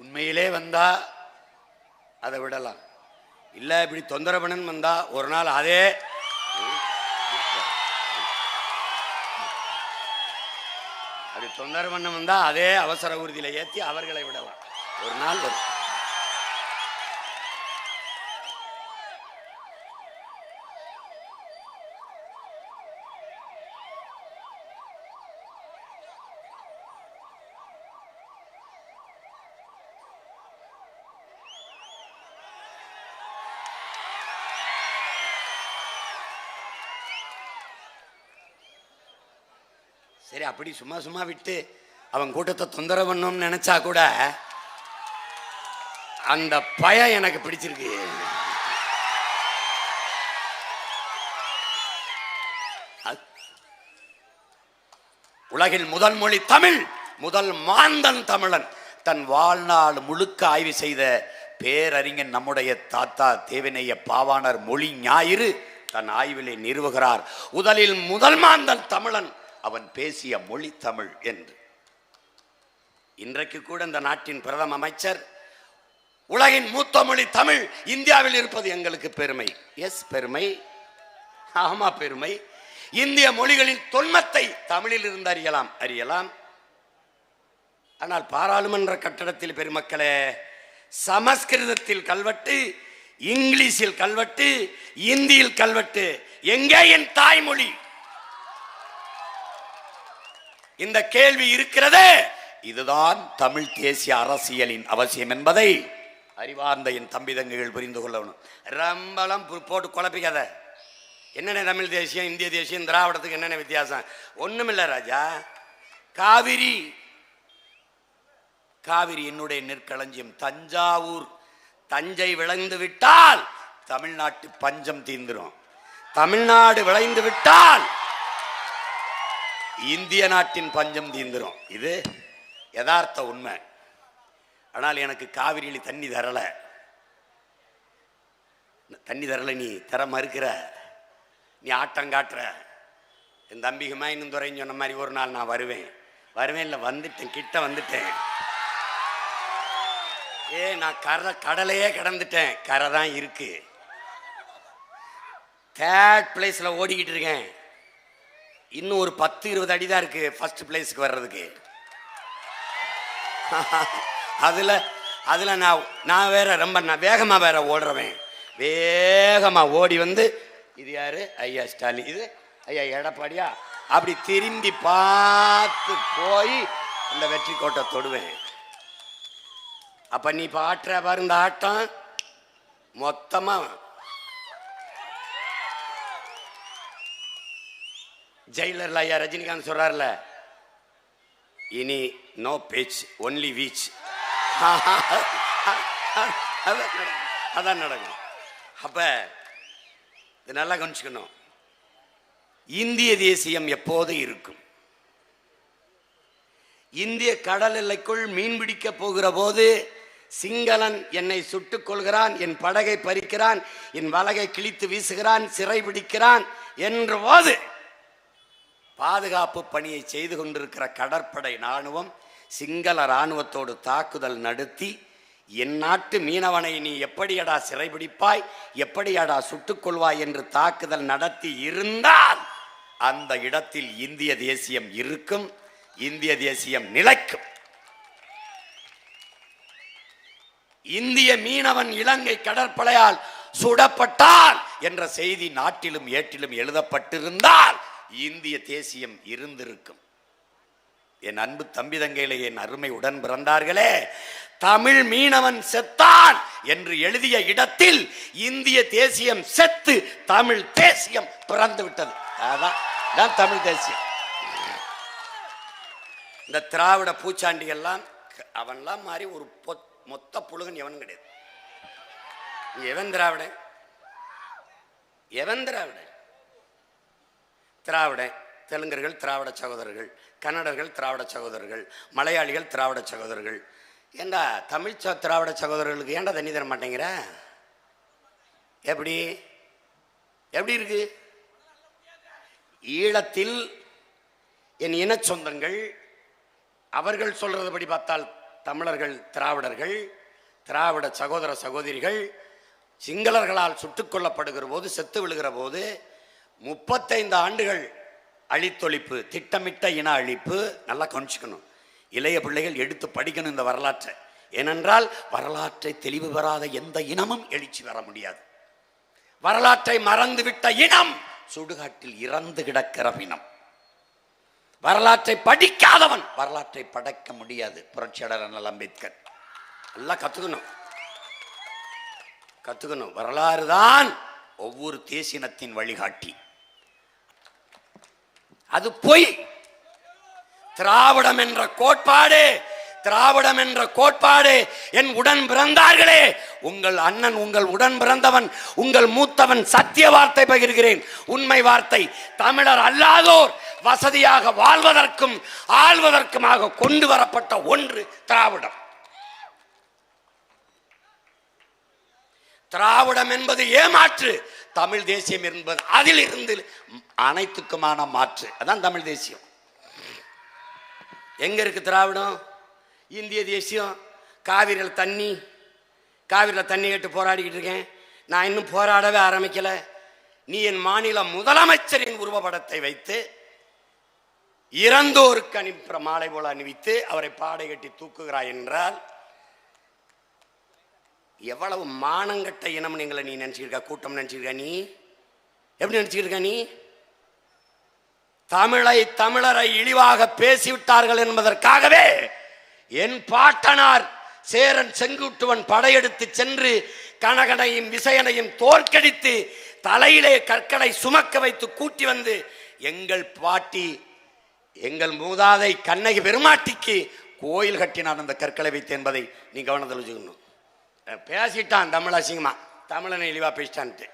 உண்மையிலே வந்தால் அதை விடலாம். இல்லை இப்படி தொந்தரவனன் வந்தால் ஒரு நாள் அதே அப்படி தொந்தரவண்ணம் வந்தால் அதே அவசர உறுதியில் ஏற்றி அவர்களை விடலாம். ஒரு நாள் வரும். சரி அப்படி சும்மா சும்மா விட்டு அவன் கூட்டத்தை தொந்தரவு பண்ணோம்னு நினச்சா கூட அந்த பயம் எனக்கு பிடிச்சிருக்கு. உலகில் முதல் மொழி தமிழ் முதல் மாந்தன் தமிழன். தன் வாழ்நாள் முழுக்க ஆய்வு செய்த பேரறிஞன் நம்முடைய தாத்தா தேவினைய பாவாணர் மொழி ஞாயிறு தன் ஆய்விலே நிறுவுகிறார். முதலில் முதல் மாந்தன் தமிழன். அவன் பேசிய மொழி தமிழ் என்று. இன்றைக்கு கூட இந்த நாட்டின் பிரதம அமைச்சர் உலகின் மூத்த மொழி தமிழ் இந்தியாவில் இருப்பது எங்களுக்கு பெருமை. எஸ் பெருமை. ஆமா பெருமை. இந்திய மொழிகளின் தொன்மத்தை தமிழில் இருந்து அறியலாம். அறியலாம். ஆனால் பாராளுமன்ற கட்டடத்தில் பெருமக்களே சமஸ்கிருதத்தில் கல்வெட்டு இங்கிலீஷில் கல்வெட்டு இந்தியில் கல்வெட்டு எங்கே என் தாய்மொழி? இந்த கேள்வி இருக்கிறதே. இதுதான் தமிழ் தேசிய அரசியலின் அவசியம் என்பதை அறிவார்ந்த என் தம்பி தங்கைகள் புரிந்து கொள்ளணும். ரம்பலம் பு- போட்டு குழப்பிக்காத. என்னென்ன தமிழ் தேசியம் இந்திய தேசியம் திராவிடத்துக்கு என்னென்ன வித்தியாசம்? ஒன்றுமில்லை ராஜா. காவிரி. காவிரி என்னுடைய நெற்களஞ்சியம். தஞ்சாவூர். தஞ்சை விளைந்து விட்டால் தமிழ்நாட்டு பஞ்சம் தீந்துடும் தமிழ்நாடு விளைந்து விட்டால் இந்திய நாட்டின் பஞ்சம் தீந்துரும். இது யதார்த்த உண்மை. ஆனால் எனக்கு காவிரியில் தண்ணி தரல. தண்ணி தரல நீ தர மறுக்கிற. நீ ஆட்டம் காட்டுற. என் தம்பிக்குமா இன்னும் துறைன்னு சொன்ன மாதிரி ஒரு நாள் நான் வருவேன். வருவேன் இல்லை வந்துட்டேன் கிட்ட வந்துட்டேன். ஏ நான் கரை கடலையே கடந்துட்டேன். கரை தான் இருக்கு. தேர்ட் பிளேஸில் ஓடிக்கிட்டு இருக்கேன். இன்னும் ஒரு பத்து இருபது அடி தான் இருக்கு ஃபர்ஸ்ட் பிளேஸ்க்கு வர்றதுக்கு. அதில் அதில் நான் நான் வேற ரொம்ப நான் வேகமாக வேற ஓடுறவன். வேகமாக ஓடி வந்து இது யாரு? ஐயா ஸ்டாலின். இது ஐயா எடப்பாடியா? அப்படி திரும்பி பார்த்து போய் இந்த வெற்றி கோட்டை தொடுவேன். அப்போ நீ பாட்டுற பாரு இந்த ஆட்டம். மொத்தமாக ஜெயிலர்ல ஐயா ரஜினிகாந்த் சொல்றாருல இனி நோ பேச் ஒன்லி வீச் அதான் நடக்கும். அப்ப இது நல்லா கவனிச்சுக்கணும். இந்திய தேசியம் எப்போது இருக்கும்? இந்திய கடல் எல்லைக்குள் மீன் பிடிக்க போகிற போது சிங்களன் என்னை சுட்டுக் கொள்கிறான் என் படகை பறிக்கிறான் என் வலகை கிழித்து வீசுகிறான் சிறை பிடிக்கிறான் என்ற போது பாதுகாப்பு பணியை செய்து கொண்டிருக்கிற கடற்படை ராணுவம் சிங்கள ராணுவத்தோடு தாக்குதல் நடத்தி என் நாட்டு மீனவனை நீ எப்படியடா சிறைபிடிப்பாய் எப்படியடா சுட்டுக்கொள்வாய் என்று தாக்குதல் நடத்தி இருந்தால் அந்த இடத்தில் இந்திய தேசியம் இருக்கும் இந்திய தேசியம் நிலைக்கும். இந்திய மீனவன் இலங்கை கடற்படையால் சுடப்பட்டான் என்ற செய்தி நாட்டிலும் ஏட்டிலும் எழுதப்பட்டிருந்தால் இந்திய தேசியம் இருந்திருக்கும். என் அன்பு தம்பி தங்கையிலே என் அருமை உடன் பிறந்தார்களே தமிழ் மீனவன் செத்தான் என்று எழுதிய இடத்தில் இந்திய தேசியம் செத்து தமிழ் தேசியம் பிறந்து விட்டது. அதான் தான் தமிழ் தேசியம். இந்த திராவிட பூச்சாண்டி எல்லாம் அவன்லாம் மாதிரி ஒரு பொத்- மொத்த புழுகன் எவன் கிடையாது. எவன் திராவிடன்? எவன் திராவிடன்? திராவிடன் தெலுங்கர்கள் திராவிட சகோதரர்கள் கன்னடர்கள் திராவிட சகோதரர்கள் மலையாளிகள் திராவிட சகோதரர்கள். ஏண்டா தமிழ் ச- திராவிட சகோதரர்களுக்கு ஏண்டா தண்ணி தர மாட்டேங்கிற? எப்படி? எப்படி இருக்கு? ஈழத்தில் என் இன சொந்தங்கள் அவர்கள் சொல்றதுபடி பார்த்தால் தமிழர்கள் திராவிடர்கள் திராவிட சகோதர சகோதரிகள் சிங்களர்களால் சுட்டுக் கொல்லப்படுகிற போது செத்து விழுகிற போது முப்பத்தைந்து ஆண்டுகள் அழித்தொழிப்பு திட்டமிட்ட இன அழிப்பு நல்லா கவனிச்சுக்கணும். இளைய பிள்ளைகள் எடுத்து படிக்கணும் இந்த வரலாற்றை. ஏனென்றால் வரலாற்றை தெளிவு பெறாத எந்த இனமும் எழுச்சி வர முடியாது. வரலாற்றை மறந்துவிட்ட இனம் சுடுகாட்டில் இறந்து கிடக்கிற இனம் வரலாற்றை படிக்காதவன் வரலாற்றை படைக்க முடியாது புரட்சியாளர் அண்ணல் அம்பேத்கர். எல்லாம் கத்துக்கணும். கத்துக்கணும். வரலாறு தான் ஒவ்வொரு தேசினத்தின் வழிகாட்டி. அது பொய். திராவிடம் என்ற கோட்பாடு திராவிடம் என்ற கோட்பாடு என் உடன் பிறந்தார்களே உங்கள் அண்ணன் உங்கள் உடன் பிறந்தவன் உங்கள் மூத்தவன் சத்திய வார்த்தை பகிர்கிறேன். உண்மை வார்த்தை தமிழர் அல்லாதோர் வசதியாக வாழ்வதற்கும் ஆள்வதற்குமாக கொண்டு வரப்பட்ட ஒன்று திராவிடம். திராவிடம் என்பது ஏமாற்று தமிழ் தேசியம் என்பது அதில் இருந்து அனைத்துக்குமான மாற்று. அதான் தமிழ் தேசியம். எங்க இருக்கு திராவிடம்? இந்திய தேசியம் காவிரியில் தண்ணி காவிரியில் தண்ணி கேட்டு போராடிக்கிட்டு இருக்கேன். நான் இன்னும் போராடவே ஆரம்பிக்கலை. நீ என் மாநில முதலமைச்சரின் உருவப்படத்தை வைத்து இறந்தோருக்கு அனுப்புற மாலை போல அணிவித்து அவரை பாடை கட்டி தூக்குகிறாய் என்றால் எவ்வளவு மானங்கட்ட இனம் நீங்களை நீ நினைச்சிருக்க கூட்டம் நினச்சிருக்க நீ? எப்படி நினைச்சிருக்க நீ? தமிழை தமிழரை இழிவாக பேசிவிட்டார்கள் என்பதற்காகவே என் பாட்டனார் சேரன் செங்குட்டுவன் படையெடுத்து சென்று கனகனையும் விசயனையும் தோற்கடித்து தலையிலே கற்களை சுமக்க வைத்து கூட்டி வந்து எங்கள் பாட்டி எங்கள் மூதாதை கண்ணகி பெருமாட்டிக்கு கோயில் கட்டினார் அந்த கற்களை வைத்து என்பதை நீ கவனத்தில் வச்சுக்கணும். பேசிட்டான் தமிழ் அசிங்கமா தமிழனை இழிவா பேசிட்டான்ட்டு.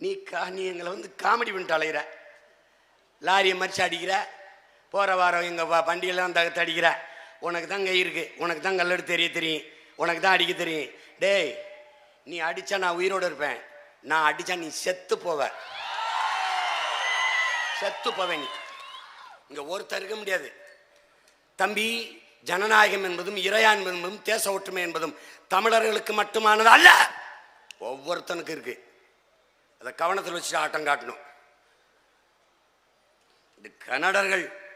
நீ கா நீ எங்களை வந்து காமெடி பண்ணிட்டு அலைகிற லாரியை மறிச்சு அடிக்கிற. போகிற வாரம் எங்கள் பண்டிகைலாம் தகத்து அடிக்கிற உனக்கு தான் கை இருக்கு. உனக்கு தான் கல்லெடுத்து தெரிய தெரியும். உனக்கு தான் அடிக்க தெரியும். டேய் நீ அடித்தா நான் உயிரோடு இருப்பேன். நான் அடிச்சா நீ செத்து போவ. செத்து போவேன் நீ. இங்கே ஒருத்தர் இருக்க முடியாது. தம்பி ஜனநாயகம் என்பதும் இறையாண்மை என்பதும் தேச ஒற்றுமை என்பதும் தமிழர்களுக்கு மட்டுமானது அல்ல. ஒவ்வொருத்தனுக்கு இருக்கு. அதை கவனத்தில் வச்சுட்டு ஆட்டம் காட்டணும். இந்த கன்னடர்கள்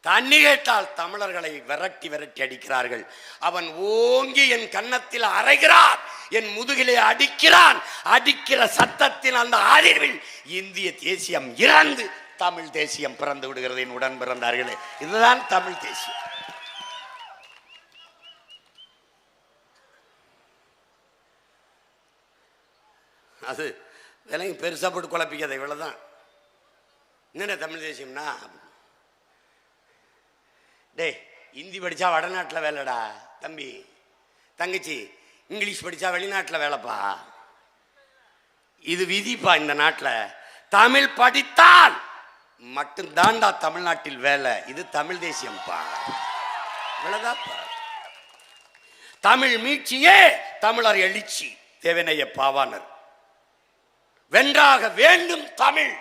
தண்ணி கேட்டால் தமிழர்களை விரட்டி விரட்டி அடிக்கிறார்கள். அவன் ஓங்கி என் கன்னத்தில் அரைகிறான் என் முதுகிலே அடிக்கிறான். அடிக்கிற சத்தத்தின் அந்த அதிர்வில் இந்திய தேசியம் இறந்து தமிழ் தேசியம் பிறந்து விடுகிறது என் உடன் பிறந்தார்களே. இதுதான் தமிழ் தேசியம். அது விலையும் பெருசா போட்டு குழப்பிக்காத இவ்வளவுதான். என்னடா தமிழ் தேசியம்னா? டேய் இந்தி படிச்சா வடநாட்டில் வேலைடா தம்பி. தங்கச்சி இங்கிலீஷ் படிச்சா வெளிநாட்டில் வேலைப்பா. இது விதிப்பா இந்த நாட்டில். தமிழ் படித்தால் மட்டும்தான்டா தமிழ்நாட்டில் வேலை. இது தமிழ் தேசியம்ப்பா. இவ்வளவுதான்ப்பா தமிழ் மீட்சியே தமிழர் எழுச்சி. தேவனைய பாவானர் வென்றாக வேண்டும் தமிழ்.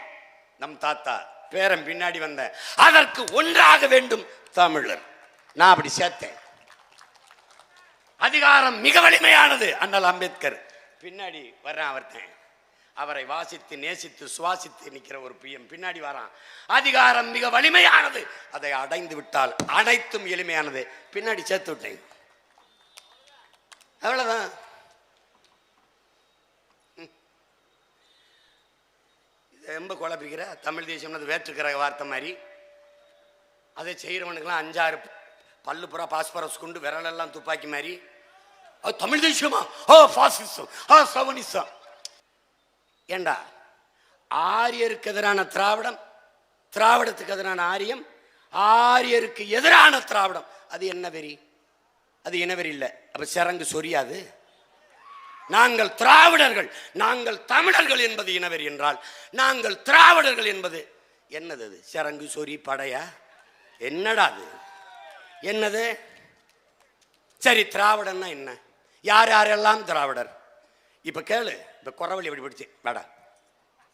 நம் தாத்தா பேரன் பின்னாடி வந்த. அதற்கு ஒன்றாக வேண்டும் தமிழர். நான் அப்படி சேர்த்தேன். அதிகாரம் மிக வலிமையானது அண்ணல் அம்பேத்கர். பின்னாடி வர்றேன் அவர்த்தேன் அவரை வாசித்து நேசித்து சுவாசித்து நிற்கிற ஒரு பிஎம். பின்னாடி வரான். அதிகாரம் மிக வலிமையானது. அதை அடைந்து விட்டால் அனைத்தும் எளிமையானது. பின்னாடி சேர்த்து விட்டேன். அவ்வளோதான் இது ரொம்ப குழப்பிக்கிற. தமிழ் தேசியம்னது வேற்றுக்கிற வார்த்தை மாதிரி. அதை செய்கிறவனுக்கெல்லாம் அஞ்சாறு பல்லு புறா பாஸ்பரஸ் கொண்டு விரலெல்லாம் துப்பாக்கி மாதிரி. அது தமிழ் தேசியமா? ஆ பாசிசம் ஆ சவனிசம். ஏண்டா? ஆரியருக்கு எதிரான திராவிடம் திராவிடத்துக்கு எதிரான ஆரியம் ஆரியருக்கு எதிரான திராவிடம். அது என்ன வெறி? அது இனவெறி இல்லை. அப்ப சிறங்கு சொரியாது. நாங்கள் திராவிடர்கள் நாங்கள் தமிழர்கள் என்பது இனவெறி என்றால் நாங்கள் திராவிடர்கள் என்பது என்னது அது? சரங்கு சொறி படையா? என்னடா அது? என்னது? சரி திராவிடன்னா என்ன? யார் யாரெல்லாம் திராவிடர்? இப்போ கேளு இப்போ குறவழி எப்படி படிச்சு வேடா.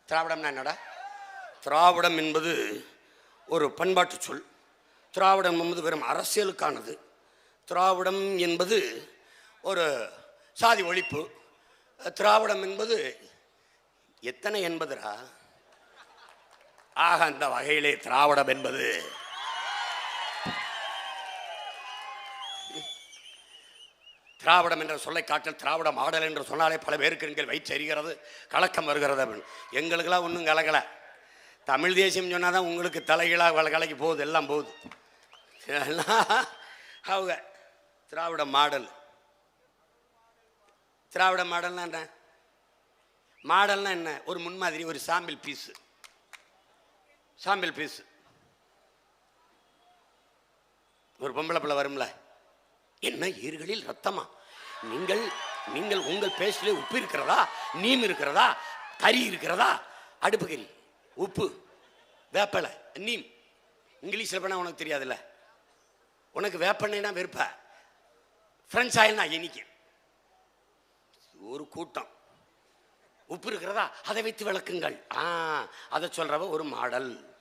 திராவிடம்னா என்னடா? திராவிடம் என்பது ஒரு பண்பாட்டு சொல். திராவிடம் என்பது வெறும் அரசியலுக்கானது. திராவிடம் என்பது ஒரு சாதி ஒழிப்பு. திராவிடம் என்பது எத்தனை என்பதுரா ஆக அந்த வகையிலே திராவிடம் என்பது திராவிடம் என்ற சொல்லை காட்டில் திராவிட மாடல் என்று சொன்னாலே பல பேருக்கு எங்கள் வயிற்றெறிகிறது கலக்கம் வருகிறது அப்படின்னு எங்களுக்கெல்லாம் ஒன்றும் கலக்கலை. தமிழ் தேசியம் சொன்னால் தான் உங்களுக்கு தலைகளாக வள கலைக்கு போகுது எல்லாம் போகுது. எல்லாம் அவங்க திராவிட மாடல் திராவிட மாடல்னா என்ன? மாடல்னா என்ன? ஒரு முன்மாதிரி ஒரு சாம்பிள் பீஸு சாம்பிள் பீஸு ஒரு பொம்பளை பிள்ளை வரும்ல? என்ன ஈர்களில் ரத்தமா? நீங்கள் நீங்கள் உங்கள் பேஸ்டிலே உப்பு இருக்கிறதா? நீம் இருக்கிறதா? கறி இருக்கிறதா? அடுப்பு கறி உப்பு வேப்பலை நீம். இங்கிலீஷில் பண்ணால் உனக்கு தெரியாதுல்ல. உனக்கு வேப்பெண்ணெய்னா வெறுப்ப. ஃப்ரெண்ட்ஸ் ஆயில்னா இனிக்கு ஒரு கூட்டம். உப்பு இருக்கிறதா? அதை வைத்து விளக்குங்கள். ஆ அதை சொல்கிறவ ஒரு மாடல்.